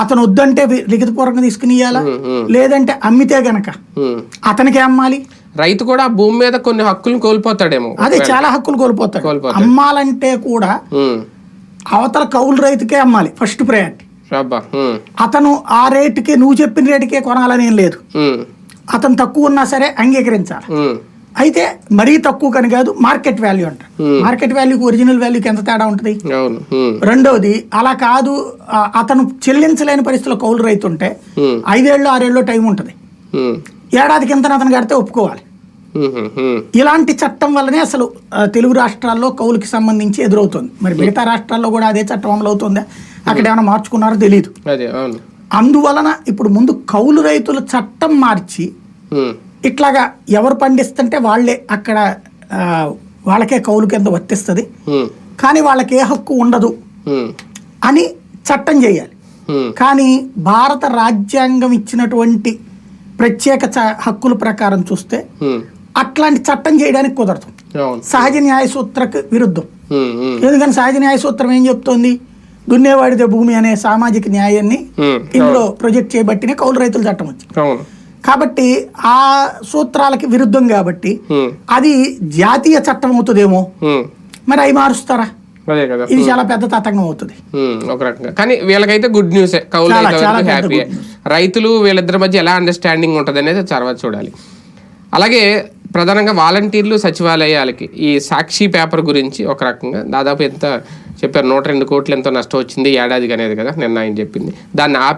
అతను వద్దంటే లిఖితపూర్వకంగా తీసుకుని ఇయ్యాలా లేదంటే అమ్మితే గనక. అతనికి అమ్మాలి రైతు కూడా భూమి మీద కొన్ని హక్కులను కోల్పోతాడేమో అదే చాలా హక్కులు కోల్పోతాడు. అమ్మాలంటే కూడా. అవతల కౌలు రైతుకే అమ్మాలి ఫస్ట్ ప్రయారిటీ. అతను ఆ రేటుకే నువ్వు చెప్పిన రేటుకే కొనాలని ఏం లేదు. అతను తక్కువ ఉన్నా సరే అంగీకరించాలి. అయితే మరీ తక్కువ కని కాదు మార్కెట్ వాల్యూ అంట. మార్కెట్ వాల్యూకి ఒరిజినల్ వాల్యూకి ఎంత తేడా ఉంటుంది? ఉమ్. రెండవది అలా కాదు అతను చెల్లించలేని పరిస్థితిలో కౌలు రైతు ఉంటే ఉమ్. ఐదేళ్ళు ఆరేళ్ళు టైం ఉంటుంది. ఉమ్. ఏడాది కింద అతను కడితే ఒప్పుకోవాలి. ఇలాంటి చట్టం వల్లనే అసలు తెలుగు రాష్ట్రాల్లో కౌలుకి సంబంధించి ఎదురవుతుంది. మరి మిగతా రాష్ట్రాల్లో కూడా అదే చట్టం అమలు అవుతుందా? అక్కడ ఏమైనా మార్చుకున్నారో తెలియదు అందువలన ఇప్పుడు ముందు కౌలు రైతుల చట్టం మార్చి. ఇట్లాగా ఎవరు పండిస్తుంటే వాళ్ళే అక్కడ వాళ్ళకే కౌలు కింద వర్తిస్తుంది. కానీ వాళ్ళకి ఏ హక్కు ఉండదు. అని చట్టం చేయాలి. కానీ భారత రాజ్యాంగం ఇచ్చినటువంటి ప్రత్యేక హక్కుల ప్రకారం చూస్తే. అట్లాంటి చట్టం చేయడానికి కుదరదు సహజ న్యాయ సూత్రకు విరుద్ధం. ఎందుకని సహజ న్యాయ సూత్రం ఏం చెప్తోంది దున్నేవాడిదే భూమి అనే సామాజిక న్యాయాన్ని. ఇందులో ప్రొజెక్ట్ చేయబట్టినే కౌలు రైతుల చట్టం వచ్చింది కాబట్టి ఆ సూత్రాలకి విరుద్ధం కాబట్టి. అది జాతీయ చట్టం అవుతుందేమో. మరి అవి మారుస్తారా? అదే కదా. ఇది చాలా పెద్ద తతంగం అవుతుంది. ఒక రకంగా. కానీ వీళ్ళకైతే గుడ్ న్యూసే కౌలు చాలా, చాలా హ్యాపీ రైతులు వీళ్ళిద్దరి మధ్య ఎలా అండర్స్టాండింగ్ ఉంటుంది అనేది తర్వాత చూడాలి. అలాగే ప్రధానంగా వాలంటీర్లు సచివాలయాలకి ఈ సాక్షి పేపర్ గురించి ఒక రకంగా దాదాపు ఎంత చెప్పారు? నూట రెండు కోట్లు ఎంతో నష్టం వచ్చింది ఈ ఏడాదికి అనేది కదా నిన్న ఆయన చెప్పింది. దాన్ని ఆపి